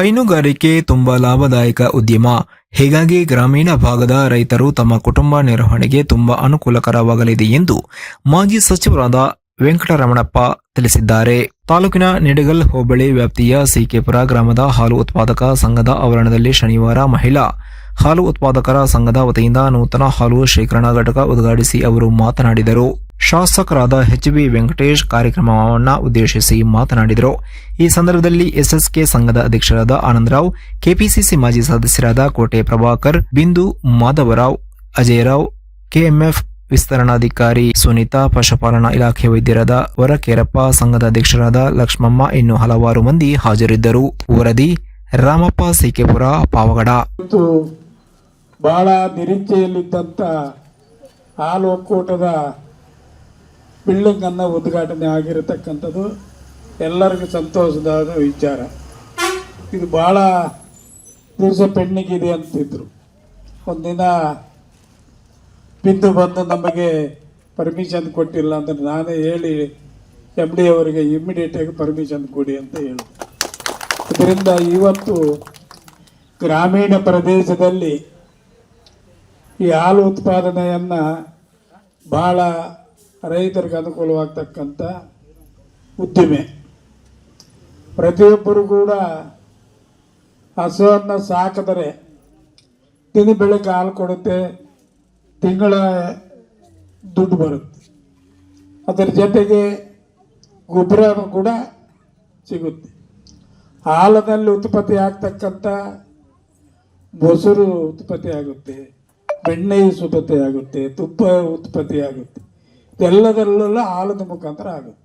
ಹೈನುಗಾರಿಕೆ ತುಂಬಾ ಲಾಭದಾಯಕ ಉದ್ಯಮ. ಹೀಗಾಗಿ ಗ್ರಾಮೀಣ ಭಾಗದ ರೈತರು ತಮ್ಮ ಕುಟುಂಬ ನಿರ್ವಹಣೆಗೆ ತುಂಬಾ ಅನುಕೂಲಕರವಾಗಲಿದೆ ಎಂದು ಮಾಜಿ ಸಚಿವರಾದ ವೆಂಕಟರಮಣಪ್ಪ ತಿಳಿಸಿದ್ದಾರೆ. ತಾಲೂಕಿನ ನಿಡಗಲ್ ಹೋಬಳಿ ವ್ಯಾಪ್ತಿಯ ಸಿಕೆಪುರ ಗ್ರಾಮದ ಹಾಲು ಉತ್ಪಾದಕ ಸಂಘದ ಆವರಣದಲ್ಲಿ ಶನಿವಾರ ಮಹಿಳಾ ಹಾಲು ಉತ್ಪಾದಕರ ಸಂಘದ ವತಿಯಿಂದ ನೂತನ ಹಾಲು ಶೇಖರಣಾ ಘಟಕ ಉದ್ಘಾಟಿಸಿ ಅವರು ಮಾತನಾಡಿದರು. ಶಾಸಕರಾದ ಎಚ್ ಬಿ ವೆಂಕಟೇಶ್ ಕಾರ್ಯಕ್ರಮವನ್ನು ಉದ್ದೇಶಿಸಿ ಮಾತನಾಡಿದರು. ಈ ಸಂದರ್ಭದಲ್ಲಿ ಎಸ್ಎಸ್ಕೆ ಸಂಘದ ಅಧ್ಯಕ್ಷರಾದ ಆನಂದರಾವ್, ಕೆಪಿಸಿಸಿ ಮಾಜಿ ಸದಸ್ಯರಾದ ಕೋಟೆ ಪ್ರಭಾಕರ್, ಬಿಂದು ಮಾಧವರಾವ್, ಅಜಯರಾವ್, ಕೆಎಂಎಫ್ ವಿಸ್ತರಣಾಧಿಕಾರಿ ಸುನೀತಾ, ಪಶುಪಾಲನಾ ಇಲಾಖೆ ವೈದ್ಯರಾದ ವರಕೇರಪ್ಪ, ಸಂಘದ ಅಧ್ಯಕ್ಷರಾದ ಲಕ್ಷ್ಮಮ್ಮ ಇನ್ನು ಹಲವಾರು ಮಂದಿ ಹಾಜರಿದ್ದರು. ವರದಿ ರಾಮಪ್ಪ ಸಿಕೆಪುರ, ಪಾವಗಡ. ಬಹಳ ನಿರೀಕ್ಷೆಯಲ್ಲಿದ್ದಂಥ ಹಾಲು ಒಕ್ಕೂಟದ ಬಿಲ್ಡಿಂಗ್ ಅನ್ನ ಉದ್ಘಾಟನೆ ಆಗಿರತಕ್ಕಂಥದ್ದು ಎಲ್ಲರಿಗೂ ಸಂತೋಷದ ವಿಚಾರ. ಇದು ಬಹಳ ದಿವಸ ಇದೆ ಅಂತಿದ್ರು. ಒಂದಿನ ಬಿಂದು ಬಂದು ನಮಗೆ ಪರ್ಮಿಷನ್ ಕೊಟ್ಟಿಲ್ಲ ಅಂತ ನಾನೇ ಹೇಳಿ ಎಂ ಡಿ ಅವರಿಗೆ ಇಮ್ಮಿಡಿಯೇಟಾಗಿ ಪರ್ಮಿಷನ್ ಕೊಡಿ ಅಂತ ಹೇಳಿ ಇದರಿಂದ ಇವತ್ತು ಗ್ರಾಮೀಣ ಪ್ರದೇಶದಲ್ಲಿ ಈ ಹಾಲು ಉತ್ಪಾದನೆಯನ್ನು ಭಾಳ ರೈತರಿಗೆ ಅನುಕೂಲವಾಗ್ತಕ್ಕಂಥ ಉದ್ದಿಮೆ. ಪ್ರತಿಯೊಬ್ಬರು ಕೂಡ ಹಸುವನ್ನು ಸಾಕಿದರೆ ದಿನ ಬೆಳಗ್ಗೆ ಹಾಲು ಕೊಡುತ್ತೆ, ತಿಂಗಳ ದುಡ್ಡು ಬರುತ್ತೆ. ಅದರ ಜೊತೆಗೆ ಗೊಬ್ಬರನೂ ಕೂಡ ಸಿಗುತ್ತೆ. ಹಾಲಿನಲ್ಲಿ ಉತ್ಪತ್ತಿ ಆಗ್ತಕ್ಕಂಥ ಮೊಸರು ಉತ್ಪತ್ತಿ ಆಗುತ್ತೆ ಬೆಣ್ಣೆ ಉತ್ಪತ್ತಿ ಆಗುತ್ತೆ, ತುಪ್ಪ ಉತ್ಪತ್ತಿ ಆಗುತ್ತೆ. ಇದೆಲ್ಲದರಲ್ಲೆಲ್ಲ ಹಾಲದ ಮುಖಾಂತರ ಆಗುತ್ತೆ.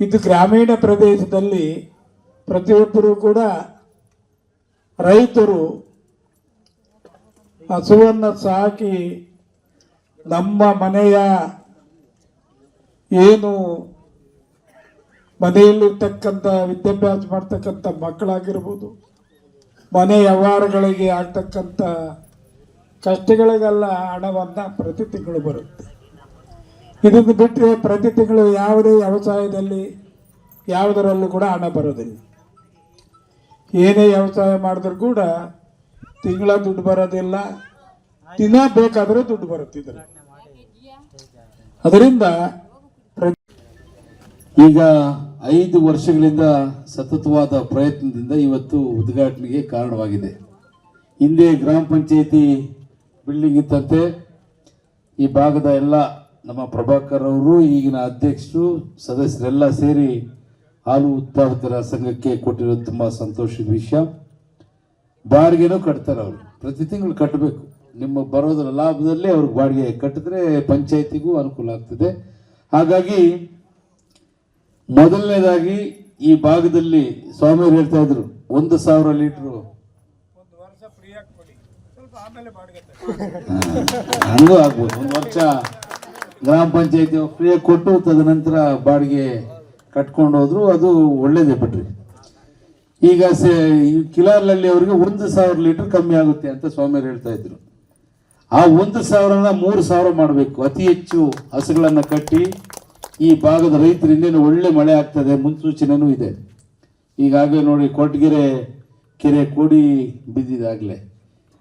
ಇದು ಗ್ರಾಮೀಣ ಪ್ರದೇಶದಲ್ಲಿ ಪ್ರತಿಯೊಬ್ಬರೂ ಕೂಡ ರೈತರು ಹಸುವನ್ನು ಸಾಕಿ ನಮ್ಮ ಮನೆಯ ಏನು ಮನೆಯಲ್ಲಿರ್ತಕ್ಕಂಥ ವಿದ್ಯಾಭ್ಯಾಸ ಮಾಡ್ತಕ್ಕಂಥ ಮಕ್ಕಳಾಗಿರ್ಬೋದು, ಮನೆ ವ್ಯವಹಾರಗಳಿಗೆ ಆಗ್ತಕ್ಕಂಥ ಕಷ್ಟಗಳಿಗೆಲ್ಲ ಹಣವನ್ನು ಪ್ರತಿ ತಿಂಗಳು ಬರುತ್ತೆ. ಇದನ್ನು ಬಿಟ್ಟರೆ ಪ್ರತಿ ತಿಂಗಳು ಯಾವುದೇ ವ್ಯವಸಾಯದಲ್ಲಿ ಯಾವುದರಲ್ಲೂ ಕೂಡ ಹಣ ಬರೋದಿಲ್ಲ. ಏನೇ ವ್ಯವಸಾಯ ಮಾಡಿದ್ರು ಕೂಡ ತಿಂಗಳ ದುಡ್ಡು ಬರೋದಿಲ್ಲ, ದಿನ ಬೇಕಾದರೂ ದುಡ್ಡು ಬರುತ್ತಿದ್ರೆ ಅದರಿಂದ ಈಗ ಐದು ವರ್ಷಗಳಿಂದ ಸತತವಾದ ಪ್ರಯತ್ನದಿಂದ ಇವತ್ತು ಉದ್ಘಾಟನೆಗೆ ಕಾರಣವಾಗಿದೆ. ಹಿಂದೆ ಗ್ರಾಮ ಪಂಚಾಯಿತಿ ಬಿಲ್ಡಿಂಗ್ ಇತ್ತಂತೆ, ಈ ಭಾಗದ ಎಲ್ಲ ನಮ್ಮ ಪ್ರಭಾಕರ್ ಅವರು, ಈಗಿನ ಅಧ್ಯಕ್ಷರು, ಸದಸ್ಯರೆಲ್ಲ ಸೇರಿ ಹಾಲು ಉತ್ಪಾದಕರ ಸಂಘಕ್ಕೆ ಕೊಟ್ಟಿರೋದು ತುಂಬ ಸಂತೋಷದ ವಿಷಯ. ಬಾಡಿಗೆನೂ ಕಟ್ತಾರೆ ಅವರು. ಪ್ರತಿ ತಿಂಗಳು ಕಟ್ಟಬೇಕು. ನಿಮ್ಮ ಬರೋದರ ಲಾಭದಲ್ಲಿ ಅವ್ರಿಗೆ ಬಾಡಿಗೆ ಕಟ್ಟಿದ್ರೆ ಪಂಚಾಯತಿಗೂ ಅನುಕೂಲ ಆಗ್ತದೆ. ಹಾಗಾಗಿ ಮೊದಲನೇದಾಗಿ ಈ ಭಾಗದಲ್ಲಿ ಸ್ವಾಮಿಯವರು ಹೇಳ್ತಾ ಇದ್ರು ಒಂದು ಸಾವಿರ ಲೀಟ್ರು. ಹಂಗೂ ಆಗ್ಬೋದು. ಒಂದು ವರ್ಷ ಗ್ರಾಮ ಪಂಚಾಯತಿ ಫ್ರೀಯಾಗಿ ಕೊಟ್ಟು ತದನಂತರ ಬಾಡಿಗೆ ಕಟ್ಕೊಂಡು ಹೋದ್ರು. ಅದು ಒಳ್ಳೇದೇ ಬಿಡ್ರಿ. ಈಗ ಸೇ ಈ ಕಿಲಾರ್ಲಲ್ಲಿ ಅವರಿಗೆ ಒಂದು ಸಾವಿರ ಲೀಟರ್ ಕಮ್ಮಿ ಆಗುತ್ತೆ ಅಂತ ಸ್ವಾಮಿಯವರು ಹೇಳ್ತಾ ಇದ್ರು. ಆ ಒಂದು ಸಾವಿರನ ಮೂರು ಸಾವಿರ ಮಾಡಬೇಕು. ಅತಿ ಹೆಚ್ಚು ಹಸುಗಳನ್ನು ಕಟ್ಟಿ ಈ ಭಾಗದ ರೈತರಿಂದ ಒಳ್ಳೆ ಮಳೆ ಆಗ್ತದೆ ಮುನ್ಸೂಚನೆನೂ ಇದೆ. ಈಗಾಗಲೇ ನೋಡಿ ಕೊಟ್ಗೆರೆ ಕೆರೆ ಕೋಡಿ ಬಿದ್ದಿದಾಗಲೇ.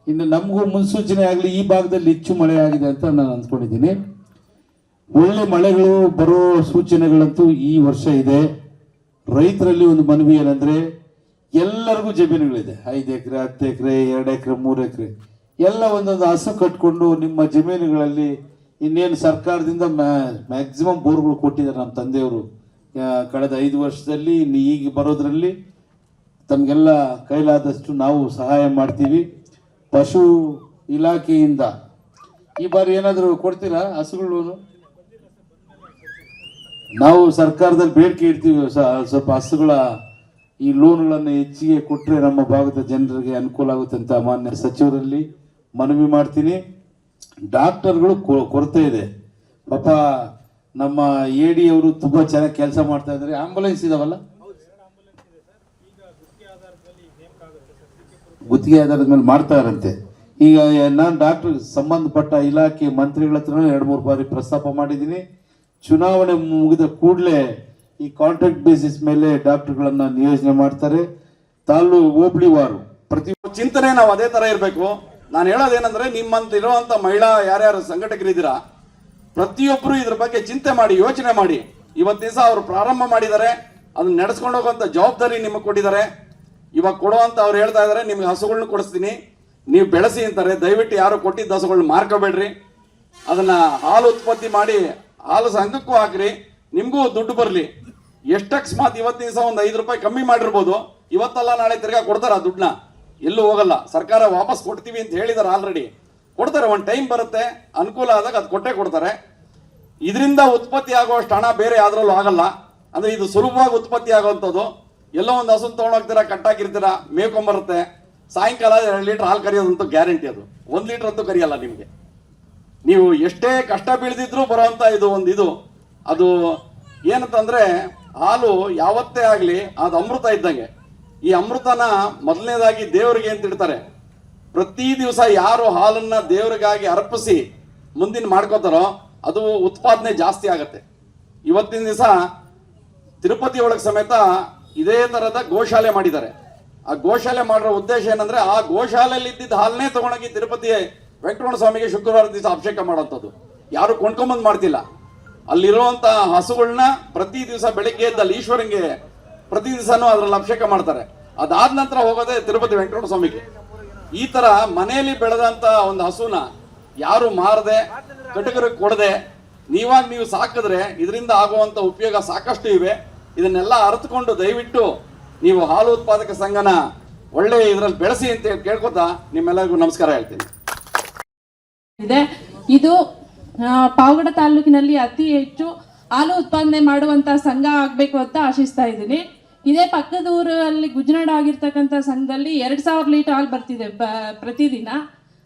ಇನ್ನು ನಮಗೂ ಮುನ್ಸೂಚನೆ ಆಗಲಿ ಈ ಭಾಗದಲ್ಲಿ ಹೆಚ್ಚು ಮಳೆ ಆಗಿದೆ ಅಂತ ನಾನು ಅಂದ್ಕೊಂಡಿದ್ದೀನಿ. ಒಳ್ಳೆ ಮಳೆಗಳು ಬರೋ ಸೂಚನೆಗಳಂತೂ ಈ ವರ್ಷ ಇದೆ. ರೈತರಲ್ಲಿ ಒಂದು ಮನವಿ ಏನಂದರೆ, ಎಲ್ಲರಿಗೂ ಜಮೀನುಗಳಿದೆ. ಐದು ಎಕರೆ, ಹತ್ತು ಎಕರೆ, ಎರಡು ಎಕರೆ, ಮೂರು ಎಕರೆ. ಎಲ್ಲ ಒಂದೊಂದು ಹಸು ಕಟ್ಕೊಂಡು ನಿಮ್ಮ ಜಮೀನುಗಳಲ್ಲಿ ಇನ್ನೇನು ಸರ್ಕಾರದಿಂದ ಮ್ಯಾಕ್ಸಿಮಮ್ ಬೋರ್ಗಳು ಕೊಟ್ಟಿದ್ದಾರೆ ನಮ್ಮ ತಂದೆಯವರು. ಕಳೆದ ಐದು ವರ್ಷದಲ್ಲಿ ಇನ್ನು ಈಗ ಬರೋದ್ರಲ್ಲಿ ತಮಗೆಲ್ಲ ಕೈಲಾದಷ್ಟು ನಾವು ಸಹಾಯ ಮಾಡ್ತೀವಿ. ಪಶು ಇಲಾಖೆಯಿಂದ. ಈ ಬಾರಿ ಏನಾದರೂ ಕೊಡ್ತೀರಾ ಹಸುಗಳು? ನಾವು ಸರ್ಕಾರದಲ್ಲಿ ಬೇಡಿಕೆ ಇಡ್ತೀವಿ ಸ್ವಲ್ಪ ಹಸುಗಳ ಈ ಲೋನ್ಗಳನ್ನು ಹೆಚ್ಚಿಗೆ ಕೊಟ್ಟರೆ ನಮ್ಮ ಭಾಗದ ಜನರಿಗೆ ಅನುಕೂಲ ಆಗುತ್ತೆ ಅಂತ ಮಾನ್ಯ ಸಚಿವರಲ್ಲಿ ಮನವಿ ಮಾಡ್ತೀನಿ. ಡಾಕ್ಟರ್ಗಳು ಕೊರತೆ ಇದೆ. ಪಾಪ ನಮ್ಮ ಎ ಡಿ ಅವರು ತುಂಬಾ ಚೆನ್ನಾಗಿ ಕೆಲಸ ಮಾಡ್ತಾ ಇದ್ದಾರೆ. ಆಂಬುಲೆನ್ಸ್ ಇದಾವಲ್ಲ? ಗುತ್ತಿಗೆ ಆಧಾರದ ಮೇಲೆ ಮಾಡ್ತಾರಂತೆ ಈಗ ನಾನು ಡಾಕ್ಟರ್ ಸಂಬಂಧಪಟ್ಟ ಇಲಾಖೆ ಮಂತ್ರಿಗಳ ಹತ್ರ ಎರಡು ಮೂರು ಬಾರಿ ಪ್ರಸ್ತಾಪ ಮಾಡಿದ್ದೀನಿ. ಚುನಾವಣೆ ಮುಗಿದ ಕೂಡಲೇ ಈ ಕಾಂಟ್ರಾಕ್ಟ್ ಬೇಸಿಸ್ ಮೇಲೆ ಡಾಕ್ಟರ್ಗಳನ್ನ ನಿಯೋಜನೆ ಮಾಡ್ತಾರೆ. ತಾಲ್ಲೂಕು ಹೋಬಳಿ ವಾರು ಪ್ರತಿ ಚಿಂತನೆ ನಾವು ಅದೇ ತರ ಇರಬೇಕು. ನಾನು ಹೇಳೋದೇನಂದ್ರೆ ನಿಮ್ಮಂತ ಇರುವಂತ ಮಹಿಳಾ ಯಾರ್ಯಾರು ಸಂಘಟಕರಿದ್ದೀರಾ, ಪ್ರತಿಯೊಬ್ಬರು ಇದ್ರ ಬಗ್ಗೆ ಚಿಂತೆ ಮಾಡಿ, ಯೋಚನೆ ಮಾಡಿ. ಇವತ್ತು ದಿವಸ ಅವರು ಪ್ರಾರಂಭ ಮಾಡಿದ್ದಾರೆ, ಅದನ್ನ ನಡೆಸ್ಕೊಂಡು ಹೋಗುವಂತ ಜವಾಬ್ದಾರಿ ನಿಮಗೆ ಕೊಟ್ಟಿದ್ದಾರೆ. ಇವಾಗ ಕೊಡುವಂತ ಅವ್ರು ಹೇಳ್ತಾ ಇದ್ದಾರೆ, ನಿಮಗೆ ಹಸುಗಳನ್ನ ಕೊಡಿಸ್ತೀನಿ. ನೀವು ಬೆಳೆಸಿ ಅಂತಾರೆ, ದಯವಿಟ್ಟು ಯಾರು ಕೊಟ್ಟಿದ್ದ ಹಸುಗಳನ್ನ ಮಾರ್ಕೋಬೇಡ್ರಿ. ಅದನ್ನ ಹಾಲು ಉತ್ಪತ್ತಿ ಮಾಡಿ, ಹಾಲು ಸಂಘಕ್ಕೂ ಹಾಕ್ರಿ, ನಿಮಗೂ ದುಡ್ಡು ಬರಲಿ. ಎಷ್ಟು ಅಕಸ್ಮಾತ್ ಇವತ್ತಿನ ದಿವಸ ಒಂದು ಐದು ರೂಪಾಯಿ ಕಮ್ಮಿ ಮಾಡಿರ್ಬೋದು, ಇವತ್ತಲ್ಲ ನಾಳೆ ತಿರ್ಗಾ ಕೊಡ್ತಾರ ದುಡ್ಡನ್ನ. ಎಲ್ಲೂ ಹೋಗಲ್ಲ. ಸರ್ಕಾರ ವಾಪಸ್ ಕೊಡ್ತೀವಿ ಅಂತ ಹೇಳಿದಾರೆ ಆಲ್ರೆಡಿ ಕೊಡ್ತಾರೆ, ಒಂದು ಟೈಮ್ ಬರುತ್ತೆ, ಅನುಕೂಲ ಆದಾಗ ಅದು ಕೊಟ್ಟೆ ಕೊಡ್ತಾರೆ. ಇದರಿಂದ ಉತ್ಪತ್ತಿ ಆಗುವಷ್ಟು ಹಣ ಬೇರೆ ಯಾವ್ದ್ರಲ್ಲೂ ಆಗಲ್ಲ. ಅಂದರೆ ಇದು ಸುಲಭವಾಗಿ ಉತ್ಪತ್ತಿ ಆಗುವಂಥದ್ದು. ಎಲ್ಲೋ ಒಂದು ಹಸುನ್ ತೊಗೊಂಡೋಗ್ತೀರಾ, ಕಟ್ಟಾಕಿರ್ತೀರಾ ಮೇಕೊಂಬರುತ್ತೆ ಸಾಯಂಕಾಲ ಎರಡು ಲೀಟ್ರ್ ಹಾಲು ಕರೆಯೋದಂತೂ ಗ್ಯಾರಂಟಿ ಅದು. ಒಂದು ಲೀಟ್ರ್ ಅಂತೂ ಕರಿಯಲ್ಲ ನಿಮಗೆ. ನೀವು ಎಷ್ಟೇ ಕಷ್ಟ ಬೀಳ್ದಿದ್ರೂ ಬರೋವಂಥ ಇದು ಒಂದು ಇದು. ಅದು ಏನಂತಂದರೆ ಹಾಲು ಯಾವತ್ತೇ ಆಗಲಿ, ಅದು ಅಮೃತ ಇದ್ದಂಗೆ. ಈ ಅಮೃತನ ಮೊದಲನೇದಾಗಿ ದೇವರಿಗೆ ಅಂತ ಇಡ್ತಾರೆ. ಪ್ರತಿ ದಿವಸ ಯಾರು ಹಾಲನ್ನ ದೇವರಿಗಾಗಿ ಅರ್ಪಿಸಿ ಮುಂದಿನ ಮಾಡ್ಕೋತಾರೋ ಅದು ಉತ್ಪಾದನೆ ಜಾಸ್ತಿ ಆಗತ್ತೆ. ಇವತ್ತಿನ ದಿವಸ ತಿರುಪತಿ ಒಳಗೆ ಸಮೇತ ಇದೇ ತರದ ಗೋಶಾಲೆ ಮಾಡಿದ್ದಾರೆ. ಆ ಗೋಶಾಲೆ ಮಾಡಿರೋ ಉದ್ದೇಶ ಏನಂದ್ರೆ ಆ ಗೋಶಾಲೆಯಲ್ಲಿ ಇದ್ದಿದ್ದ ಹಾಲನ್ನೇ ತಗೊಂಡೋಗಿ ತಿರುಪತಿ ವೆಂಕಟರಮಣ ಸ್ವಾಮಿಗೆ ಶುಕ್ರವಾರ ದಿವಸ ಅಭಿಷೇಕ ಮಾಡೋಂಥದ್ದು. ಯಾರು ಕೊಂಡ್ಕೊಂಬಂದು ಮಾಡ್ತಿಲ್ಲ. ಅಲ್ಲಿರುವಂಥ ಹಸುಗಳನ್ನ ಪ್ರತಿ ದಿವಸ ಬೆಳಿಗ್ಗೆ ಎದ್ದು ಅಲ್ಲಿ ಈಶ್ವರಂಗೆ ಪ್ರತಿ ದಿವಸನೂ ಅದರಲ್ಲಿ ಅಭಿಷೇಕ ಮಾಡ್ತಾರೆ. ಅದಾದ ನಂತರ ಹೋಗೋದೇ ತಿರುಪತಿ ವೆಂಕಟರಮಣ ಸ್ವಾಮಿಗೆ ಈ ತರ ಮನೆಯಲ್ಲಿ ಬೆಳೆದಂತ ಒಂದು ಹಸುನ ಯಾರು ಮಾರದೆ ಕಟಕರಿಗೆ ಕೊಡದೆ, ನೀವಾಗ ನೀವು ಸಾಕಿದ್ರೆ ಇದರಿಂದ ಆಗುವಂತ ಉಪಯೋಗ ಸಾಕಷ್ಟು ಇವೆ. ಇದನ್ನೆಲ್ಲ ಅರ್ಥಕೊಂಡು ದಯವಿಟ್ಟು ನೀವು ಹಾಲು ಉತ್ಪಾದಕ ಸಂಘನ ಒಳ್ಳೆ ಇದರಲ್ಲಿ ಬೆಳೆಸಿ ಅಂತ ಹೇಳಿ ಕೇಳ್ಕೊತಾ ನಿಮ್ಮೆಲ್ಲರಿಗೂ ನಮಸ್ಕಾರ ಹೇಳ್ತೀನಿ. ಇದೆ. ಇದು ಪಾವಗಡ ತಾಲೂಕಿನಲ್ಲಿ ಅತಿ ಹೆಚ್ಚು ಹಾಲು ಉತ್ಪಾದನೆ ಮಾಡುವಂತ ಸಂಘ ಆಗ್ಬೇಕು ಅಂತ ಆಶಿಸ್ತಾ ಇದ್ದೀನಿ. ಇದೇ ಪಕ್ಕದ ಊರಲ್ಲಿ ಗುಜನಾಡ್ ಆಗಿರ್ತಕ್ಕಂಥ ಸಂಘದಲ್ಲಿ ಎರಡು ಸಾವಿರ ಲೀಟರ್ ಹಾಲು ಬರ್ತಿದೆ ಪ್ರತಿದಿನ.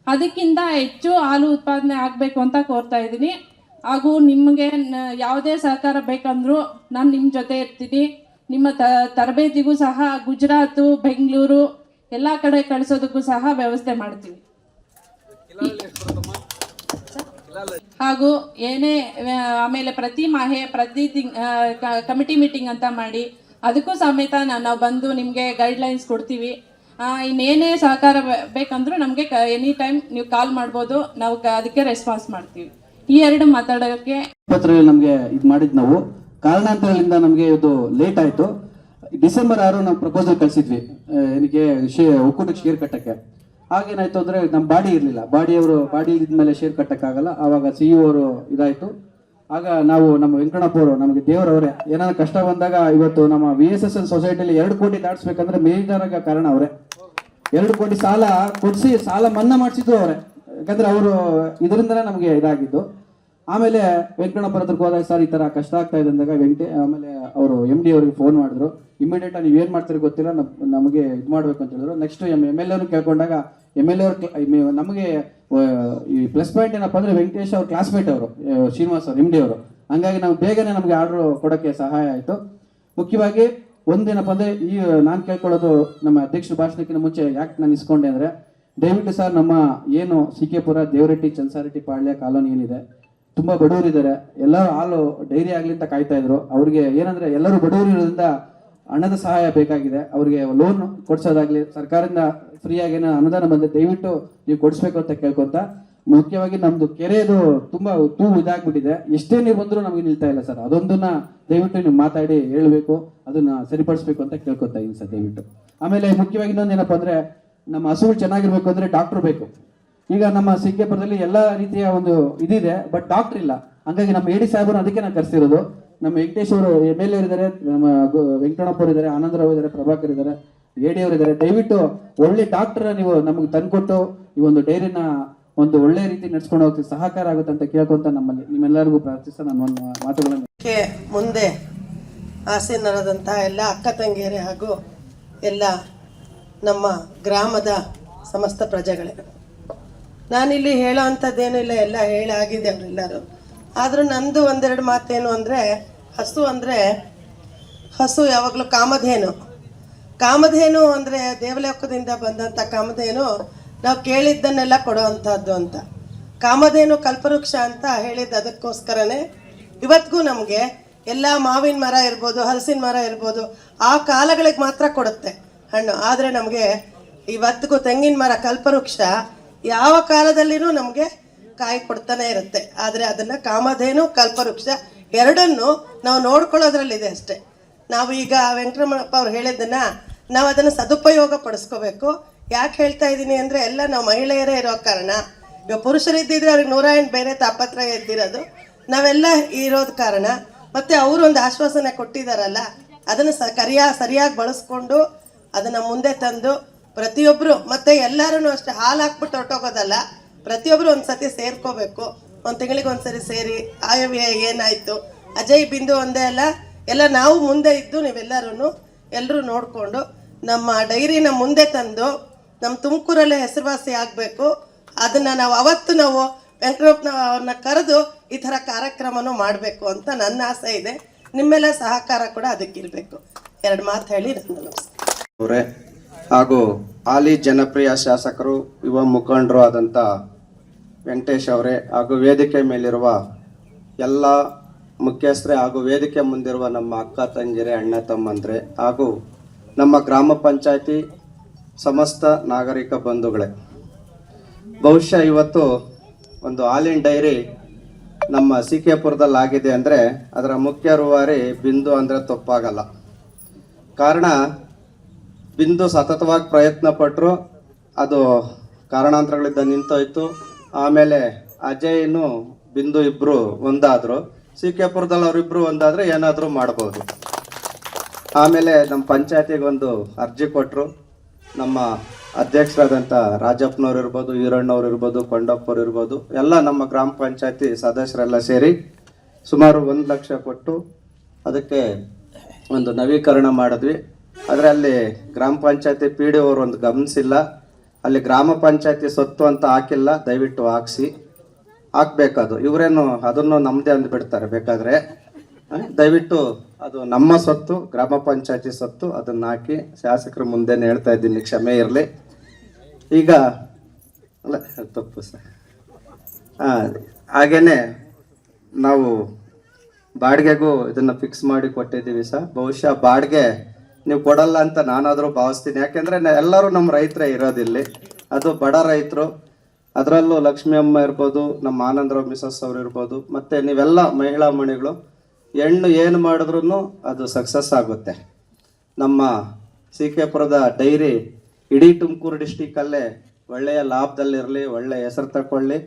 ಅದಕ್ಕಿಂತ ಹೆಚ್ಚು ಹಾಲು ಉತ್ಪಾದನೆ ಆಗಬೇಕು ಅಂತ ಕೋರ್ತಾ ಇದ್ದೀನಿ. ಹಾಗೂ ನಿಮಗೆ ಯಾವುದೇ ಸಹಕಾರ ಬೇಕಂದರೂ ನಾನು ನಿಮ್ಮ ಜೊತೆ ಇರ್ತೀನಿ. ನಿಮ್ಮ ತ, ತರಬೇತಿಗೂ ಸಹ ಗುಜರಾತು, ಬೆಂಗಳೂರು ಎಲ್ಲ ಕಡೆ ಕಳಿಸೋದಕ್ಕೂ ಸಹ ವ್ಯವಸ್ಥೆ ಮಾಡ್ತೀವಿ. ಹಾಗೂ ಏನೇ ಆಮೇಲೆ ಪ್ರತಿ ಮಾಹೆ, ಪ್ರತಿ ತಿಂಗ್ ಕಮಿಟಿ ಮೀಟಿಂಗ್ ಅಂತ ಮಾಡಿ ಅದಕ್ಕೂ ಸಮೇತ ನಾವು ಬಂದು ನಿಮಗೆ ಗೈಡ್ಲೈನ್ಸ್ ಕೊಡ್ತೀವಿ. ಇನ್ನೇನೇ ಸಹಕಾರ ಬೇಕಂದ್ರೂ ನಮಗೆ ಎನಿ ಟೈಮ್ ನೀವು ಕಾಲ್ ಮಾಡ್ಬೋದು. ನಾವು ಅದಕ್ಕೆ ರೆಸ್ಪಾನ್ಸ್ ಮಾಡ್ತೀವಿ. ಈ ಎರಡು ಮಾತಾಡೋಕ್ಕೆ ನಮಗೆ ಇದು ಮಾಡಿದ್ದು ನಾವು. ಕಾರಣಾಂತರಗಳಿಂದ ನಮಗೆ ಇದು ಲೇಟ್ ಆಯ್ತು. ಡಿಸೆಂಬರ್ ಆರು ನಾವು ಪ್ರಪೋಸಲ್ ಕಳಿಸಿದ್ವಿ. ಏನಕ್ಕೆ ಶೇ ಒಕ್ಕೂಟಕ್ಕೆ ಶೇರ್ ಕಟ್ಟಕ್ಕೆ. ಆಗೇನಾಯ್ತು ಅಂದ್ರೆ ನಮ್ಮ ಬಾಡಿ ಇರಲಿಲ್ಲ. ಬಾಡಿಯವರು ಬಾಡಿ ಇದ್ದ ಮೇಲೆ ಶೇರ್ ಕಟ್ಟಕ್ಕಾಗಲ್ಲ. ಆವಾಗ ಸಿ ಅವರು ಇದಾಯ್ತು. ಆಗ ನಾವು ನಮ್ಮ ವೆಂಕಟಪ್ಪ ಅವರು, ನಮಗೆ ದೇವರವರೇ ಏನಾದ್ರು ಕಷ್ಟ ಬಂದಾಗ ಇವತ್ತು ನಮ್ಮ ವಿ ಎಸ್ ಎಸ್ ಎಲ್ ಸೊಸೈಟಿಲಿ ಎರಡು ಕೋಟಿ ದಾಟಿಸ್ಬೇಕಂದ್ರೆ ಮೇಜರ್ ಕಾರಣ ಅವರೇ. ಎರಡು ಕೋಟಿ ಸಾಲ ಕೊಡಿಸಿ, ಸಾಲ ಮನ್ನಾ ಮಾಡಿಸಿದ್ರು ಅವರೇ. ಯಾಕಂದ್ರೆ ಅವರು ಇದರಿಂದಲೇ ನಮಗೆ ಇದಾಗಿದ್ದು. ಆಮೇಲೆ ವೆಂಕಣ್ಣಪ್ಪರ ಹತ್ರಕ್ಕೆ ಹೋದಾಗ, ಸರ್, ಈ ಥರ ಕಷ್ಟ ಆಗ್ತಾ ಇದೆ ಅಂದಾಗ ವೆಂಕಟೇ ಆಮೇಲೆ ಅವರು ಎಂ ಡಿ ಅವ್ರಿಗೆ ಫೋನ್ ಮಾಡಿದ್ರು. ಇಮಿಡಿಯೇಟ್ ನೀವು ಏನ್ ಮಾಡ್ತೀರಿ ಗೊತ್ತಿಲ್ಲ, ನಮ್- ನಮಗೆ ಇದು ಮಾಡಬೇಕು ಅಂತ ಹೇಳಿದ್ರು. ನೆಕ್ಸ್ಟ್ ಎಂ ಎಲ್ ಅವ್ರು ಕೇಳ್ಕೊಂಡಾಗ ಎಂ ಎಲ್ ಅವ್ರ ನಮಗೆ ಈ ಪ್ಲಸ್ ಪಾಯಿಂಟ್ ಏನಪ್ಪ ಅಂದ್ರೆ ವೆಂಕಟೇಶ್ ಅವ್ರ ಕ್ಲಾಸ್ಮೇಟ್ ಅವರು ಶ್ರೀನಿವಾಸ್ ಅವ್ರು ಎಂ ಡಿ ಅವರು. ಹಂಗಾಗಿ ನಾವು ಬೇಗನೆ ನಮಗೆ ಆರ್ಡರ್ ಕೊಡೋಕ್ಕೆ ಸಹಾಯ ಆಯಿತು. ಮುಖ್ಯವಾಗಿ ಒಂದೇನಪ್ಪ ಅಂದ್ರೆ ಈ, ನಾನು ಕೇಳ್ಕೊಳ್ಳೋದು ನಮ್ಮ ಅಧ್ಯಕ್ಷ ಭಾಷಣಕ್ಕಿಂತ ಮುಂಚೆ ಯಾಕೆ ನಾನು ಇಸ್ಕೊಂಡೆ ಅಂದ್ರೆ, ದಯವಿಟ್ಟು ಸರ್ ನಮ್ಮ ಏನು ಸಿಕೆಪುರ ದೇವರೆಟ್ಟಿ ಚನ್ಸಾರೆಟ್ಟಿ ಪಾಳ್ಯ ಕಾಲೋನಿ ಏನಿದೆ, ತುಂಬಾ ಬಡವರಿದ್ದಾರೆ. ಎಲ್ಲರೂ ಹಾಲು ಡೈರಿ ಆಗ್ಲಿ ಅಂತ ಕಾಯ್ತಾ ಇದ್ರು. ಅವ್ರಿಗೆ ಏನಂದ್ರೆ ಎಲ್ಲರೂ ಬಡವರು ಇರೋದ್ರಿಂದ ಹಣದ ಸಹಾಯ ಬೇಕಾಗಿದೆ. ಅವರಿಗೆ ಲೋನ್ ಕೊಡ್ಸೋದಾಗ್ಲಿ ಸರ್ಕಾರದಿಂದ ಫ್ರೀಯಾಗಿ ಏನೋ ಅನುದಾನ ಬಂದ್ರೆ ದಯವಿಟ್ಟು ನೀವು ಕೊಡಿಸ್ಬೇಕು ಅಂತ ಕೇಳ್ಕೊಂತ ಮುಖ್ಯವಾಗಿ ನಮ್ದು ಕೆರೆದು ತುಂಬಾ ತೂ ಇದಾಗ್ಬಿಟ್ಟಿದೆ. ಎಷ್ಟೇ ನೀರು ಬಂದರೂ ನಮಗೆ ನಿಲ್ತಾ ಇಲ್ಲ ಸರ್. ಅದೊಂದನ್ನ ದಯವಿಟ್ಟು ನೀವು ಮಾತಾಡಿ ಹೇಳ್ಬೇಕು. ಅದನ್ನ ಸರಿಪಡಿಸ್ಬೇಕು ಅಂತ ಕೇಳ್ಕೊತಾ ಇದ್ದೀನಿ ಸರ್ ದಯವಿಟ್ಟು. ಆಮೇಲೆ ಮುಖ್ಯವಾಗಿ ಇನ್ನೊಂದು ಏನಪ್ಪಾ ಅಂದ್ರೆ ನಮ್ಮ ಹಸುಗಳು ಚೆನ್ನಾಗಿರ್ಬೇಕು ಅಂದ್ರೆ ಡಾಕ್ಟರ್ ಬೇಕು. ಈಗ ನಮ್ಮ ಸಿಂಗೇಪುರದಲ್ಲಿ ಎಲ್ಲ ರೀತಿಯ ಒಂದು ಇದಿದೆ ಬಟ್ ಡಾಕ್ಟರ್ ಇಲ್ಲ. ಹಂಗಾಗಿ ನಮ್ಮ ಎಡಿ ಸಾಹೇಬರು ಅದಕ್ಕೆ ನಾನು ಕರೆಸಿರೋದು. ನಮ್ಮ ವೆಂಕಟೇಶ್ ಅವರು ಎಂ ಎಲ್ ಎ ಇದ್ದಾರೆ ನಮ್ಮ ಗು- ವೆಂಕಟಣ್ಣಪ್ಪ ಅವರು ಇದ್ದಾರೆ ಆನಂದರಾವ್ ಇದ್ದಾರೆ, ಪ್ರಭಾಕರ್ ಇದ್ದಾರೆ ಎಡಿ ಅವರು ಇದ್ದಾರೆ. ದಯವಿಟ್ಟು ಒಳ್ಳೆ ಡಾಕ್ಟರ್ ನೀವು ನಮಗೆ ತಂದ್ಕೊಟ್ಟು ಈ ಒಂದು ಡೈರಿನ ಒಂದು ಒಳ್ಳೆ ರೀತಿ ನಡ್ಸ್ಕೊಂಡು ಹೋಗ್ತೀವಿ ಸಹಕಾರ ಆಗುತ್ತೆ ಅಂತ ಕೇಳ್ಕೊಂತ ನಮ್ಮಲ್ಲಿ. ನಿಮ್ಮೆಲ್ಲರಿಗೂ ಪ್ರಾರ್ಥಿಸ್ತಾ ನಾನು ಒಂದು ಮಾತುಗಳನ್ನು ಮುಂದೆ ಆಸೀನರಾದಂಥ ಎಲ್ಲ ಅಕ್ಕ ತಂಗಿಯರೇ ಹಾಗೂ ಎಲ್ಲ ನಮ್ಮ ಗ್ರಾಮದ ಸಮಸ್ತ ಪ್ರಜೆಗಳೇ. ನಾನಿಲ್ಲಿ ಹೇಳೋ ಅಂಥದ್ದೇನೂ ಇಲ್ಲ, ಎಲ್ಲ ಹೇಳಾಗಿದೆ ಅವರೆಲ್ಲರೂ. ಆದರೂ ನಂದು ಒಂದೆರಡು ಮಾತೇನು ಅಂದರೆ, ಹಸು ಅಂದರೆ, ಹಸು ಯಾವಾಗಲೂ ಕಾಮಧೇನು. ಕಾಮಧೇನು ಅಂದರೆ ದೇವಲೋಕದಿಂದ ಬಂದಂಥ ಕಾಮಧೇನು ನಾವು ಕೇಳಿದ್ದನ್ನೆಲ್ಲ ಕೊಡುವಂಥದ್ದು ಅಂತ. ಕಾಮಧೇನು ಕಲ್ಪವೃಕ್ಷ ಅಂತ ಹೇಳಿದ್ದು ಅದಕ್ಕೋಸ್ಕರನೇ ಇವತ್ತಿಗೂ ನಮಗೆ ಎಲ್ಲ ಮಾವಿನ ಮರ ಇರ್ಬೋದು, ಹಲಸಿನ ಮರ ಇರ್ಬೋದು, ಆ ಕಾಲಗಳಿಗೆ ಮಾತ್ರ ಕೊಡುತ್ತೆ ಹಣ್ಣು. ಆದರೆ ನಮಗೆ ಇವತ್ತಿಗೂ ತೆಂಗಿನ ಮರ, ಕಲ್ಪವೃಕ್ಷ ಯಾವ ಕಾಲದಲ್ಲಿನೂ ನಮಗೆ ಕಾಯಿ ಕೊಡ್ತಾನೆ ಇರುತ್ತೆ. ಆದರೆ ಅದನ್ನು ಕಾಮಧೇನು ಕಲ್ಪವೃಕ್ಷ ಎರಡನ್ನು ನಾವು ನೋಡ್ಕೊಳ್ಳೋದ್ರಲ್ಲಿದೆ ಅಷ್ಟೇ. ನಾವು ಈಗ ವೆಂಕಟರಮಣಪ್ಪ ಅವ್ರು ಹೇಳಿದ್ದನ್ನು ನಾವು ಅದನ್ನು ಸದುಪಯೋಗ ಪಡಿಸ್ಕೋಬೇಕು. ಯಾಕೆ ಹೇಳ್ತಾ ಇದ್ದೀನಿ ಅಂದರೆ ಎಲ್ಲ ನಾವು ಮಹಿಳೆಯರೇ ಇರೋ ಕಾರಣ. ಇವಾಗ ಪುರುಷರಿದ್ದಿದ್ರೆ ಅವ್ರಿಗೆ ನೂರ ಎಂಟು ಬೇರೆ ತಾಪತ್ರಯ ಇದ್ದಿರೋದು. ನಾವೆಲ್ಲ ಇರೋದ ಕಾರಣ. ಮತ್ತೆ ಅವರು ಒಂದು ಆಶ್ವಾಸನೆ ಕೊಟ್ಟಿದ್ದಾರಲ್ಲ ಅದನ್ನು ಸ ಕರಿಯಾ, ಸರಿಯಾಗಿ ಬಳಸ್ಕೊಂಡು ಅದನ್ನು ಮುಂದೆ ತಂದು ಪ್ರತಿಯೊಬ್ಬರು ಮತ್ತೆ ಎಲ್ಲರೂ ಅಷ್ಟೇ ಹಾಲು ಹಾಕ್ಬಿಟ್ಟು ಹೊರಟೋಗೋದಲ್ಲ ಪ್ರತಿಯೊಬ್ಬರು ಒಂದು ಸತಿ ಸೇರ್ಕೋಬೇಕು. ಒಂದು ತಿಂಗಳಿಗೆ ಒಂದ್ಸರಿ ಸೇರಿ, ಆಯವ್ಯಯ ಏನಾಯಿತು? ಅಜಯ್ ಬಿಂದು ಒಂದೇ ಅಲ್ಲ, ಎಲ್ಲ ನಾವು ಮುಂದೆ ಇದ್ದು ನೀವೆಲ್ಲರೂ ಎಲ್ಲರೂ ನೋಡಿಕೊಂಡು ನಮ್ಮ ಡೈರಿನ ಮುಂದೆ ತಂದು ನಮ್ಮ ತುಮಕೂರಲ್ಲೇ ಹೆಸರುವಾಸಿ ಆಗಬೇಕು. ಅದನ್ನು ನಾವು ಅವತ್ತು ನಾವು ಅವ್ರನ್ನ ಕರೆದು ಈ ಥರ ಕಾರ್ಯಕ್ರಮನೂ ಮಾಡಬೇಕು ಅಂತ ನನ್ನ ಆಸೆ ಇದೆ. ನಿಮ್ಮೆಲ್ಲ ಸಹಕಾರ ಕೂಡ ಅದಕ್ಕಿರಬೇಕು. ಎರಡು ಮಾತು ಹೇಳಿ ನನ್ನ ಹಾಗೂ ಹಾಲಿ ಜನಪ್ರಿಯ ಶಾಸಕರು, ಯುವ ಮುಖಂಡರು ಆದಂಥ ವೆಂಕಟೇಶ್ ಅವರೇ ಹಾಗೂ ವೇದಿಕೆ ಮೇಲಿರುವ ಎಲ್ಲ ಮುಖ್ಯಸ್ಥರೇ ಹಾಗೂ ವೇದಿಕೆ ಮುಂದಿರುವ ನಮ್ಮ ಅಕ್ಕ, ತಂಗಿರೆ, ಅಣ್ಣ, ತಮ್ಮಂದ್ರೆ ಹಾಗೂ ನಮ್ಮ ಗ್ರಾಮ ಪಂಚಾಯತಿ ಸಮಸ್ತ ನಾಗರಿಕ ಬಂಧುಗಳೇ. ಬಹುಶಃ ಇವತ್ತು ಒಂದು ಹಾಲಿನ ಡೈರಿ ನಮ್ಮ ಸಿ ಕೆ ಪುರದಲ್ಲಿ ಆಗಿದೆ ಅಂದರೆ ಅದರ ಮುಖ್ಯ ರೂವಾರಿ ಬಿಂದು ಅಂದರೆ ತಪ್ಪಾಗಲ್ಲ. ಕಾರಣ, ಬಿಂದು ಸತತವಾಗಿ ಪ್ರಯತ್ನ ಪಟ್ಟರು ಅದು ಕಾರಣಾಂತರಗಳಿಂದ ನಿಂತೋಯ್ತು. ಆಮೇಲೆ ಅಜಯ್ನು ಬಿಂದು ಇಬ್ಬರು ಒಂದಾದರು. ಸಿ ಕೆ ಪುರದಲ್ಲಿ ಅವರಿಬ್ಬರು ಒಂದಾದರೆ ಏನಾದರೂ ಮಾಡ್ಬೋದು. ಆಮೇಲೆ ನಮ್ಮ ಪಂಚಾಯತಿಗೆ ಒಂದು ಅರ್ಜಿ ಕೊಟ್ಟರು ನಮ್ಮ ಅಧ್ಯಕ್ಷರಾದಂಥ ರಾಜಪ್ಪನವ್ರು ಇರ್ಬೋದು, ಈರಣ್ಣವ್ರು ಇರ್ಬೋದು ಕೊಂಡಪ್ಪವ್ರು ಇರ್ಬೋದು, ಎಲ್ಲ ನಮ್ಮ ಗ್ರಾಮ ಪಂಚಾಯತಿ ಸದಸ್ಯರೆಲ್ಲ ಸೇರಿ ಸುಮಾರು ಒಂದು ಲಕ್ಷ ಕೊಟ್ಟು ಅದಕ್ಕೆ ಒಂದು ನವೀಕರಣ ಮಾಡಿದ್ವಿ. ಅದರಲ್ಲಿ ಗ್ರಾಮ ಪಂಚಾಯತಿ ಪಿ ಡಿ ಅವರು ಒಂದು ಗಮನಿಸಿಲ್ಲ. ಅಲ್ಲಿ ಗ್ರಾಮ ಪಂಚಾಯತಿ ಸೊತ್ತು ಅಂತ ಹಾಕಿಲ್ಲ, ದಯವಿಟ್ಟು ಹಾಕ್ಸಿ. ಹಾಕ್ಬೇಕದು. ಇವರೇನು ಅದನ್ನು ನಮ್ಮದೇ ಅಂದ್ಬಿಡ್ತಾರೆ ಬೇಕಾದರೆ ಬೇಕಾದ್ರೆ ದಯವಿಟ್ಟು ಅದು ನಮ್ಮ ಸೊತ್ತು, ಗ್ರಾಮ ಪಂಚಾಯತಿ ಸೊತ್ತು, ಅದನ್ನ ಹಾಕಿ ಶಾಸಕರ ಮುಂದೆನೇ ಹೇಳ್ತಾ ಇದ್ದೀನಿ. ಕ್ಷಮೆ ಇರಲಿ. ಈಗ, ಅಲ್ಲ, ತಪ್ಪು ಸರ್. ಹಾಗೇನೆ ನಾವು ಬಾಡಿಗೆಗೂ ಇದನ್ನ ಫಿಕ್ಸ್ ಮಾಡಿ ಕೊಟ್ಟಿದ್ದೀವಿ ಸರ್. ಬಹುಶಃ ಬಾಡಿಗೆ ನೀವು ಕೊಡಲ್ಲ ಅಂತ ನಾನಾದರೂ ಭಾವಿಸ್ತೀನಿ. ಯಾಕೆಂದರೆ ಎಲ್ಲರೂ ನಮ್ಮ ರೈತರೇ ಇರೋದಿಲ್ಲಿ. ಅದು ಬಡ ರೈತರು. ಅದರಲ್ಲೂ ಲಕ್ಷ್ಮಿ ಅಮ್ಮ ಇರ್ಬೋದು, ನಮ್ಮ ಆನಂದರಾವ್ ಮಿಸಸ್ ಅವ್ರು ಇರ್ಬೋದು, ಮತ್ತೆ ನೀವೆಲ್ಲ ಮಹಿಳಾ ಮಣಿಗಳು, ಹೆಣ್ಣು ಏನು ಮಾಡಿದ್ರೂ ಅದು ಸಕ್ಸಸ್ ಆಗುತ್ತೆ. ನಮ್ಮ ಸಿ ಕೆಪುರದ ಡೈರಿ ಇಡೀ ತುಮಕೂರು ಡಿಸ್ಟಿಕಲ್ಲೇ ಒಳ್ಳೆಯ ಲಾಭದಲ್ಲಿರಲಿ, ಒಳ್ಳೆಯ ಹೆಸರು ತಗೊಳ್ಳಿ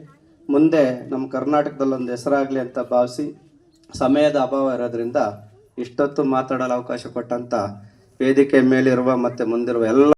ಮುಂದೆ ನಮ್ಮ ಕರ್ನಾಟಕದಲ್ಲೊಂದು ಹೆಸರಾಗಲಿ ಅಂತ ಭಾವಿಸಿ ಸಮಯದ ಅಭಾವ ಇರೋದ್ರಿಂದ ಇಷ್ಟೊತ್ತು ಮಾತಾಡಲು ಅವಕಾಶ ಕೊಟ್ಟಂತ ವೇದಿಕೆ ಮೇಲಿರುವ ಮತ್ತೆ ಮುಂದಿರುವ ಎಲ್ಲ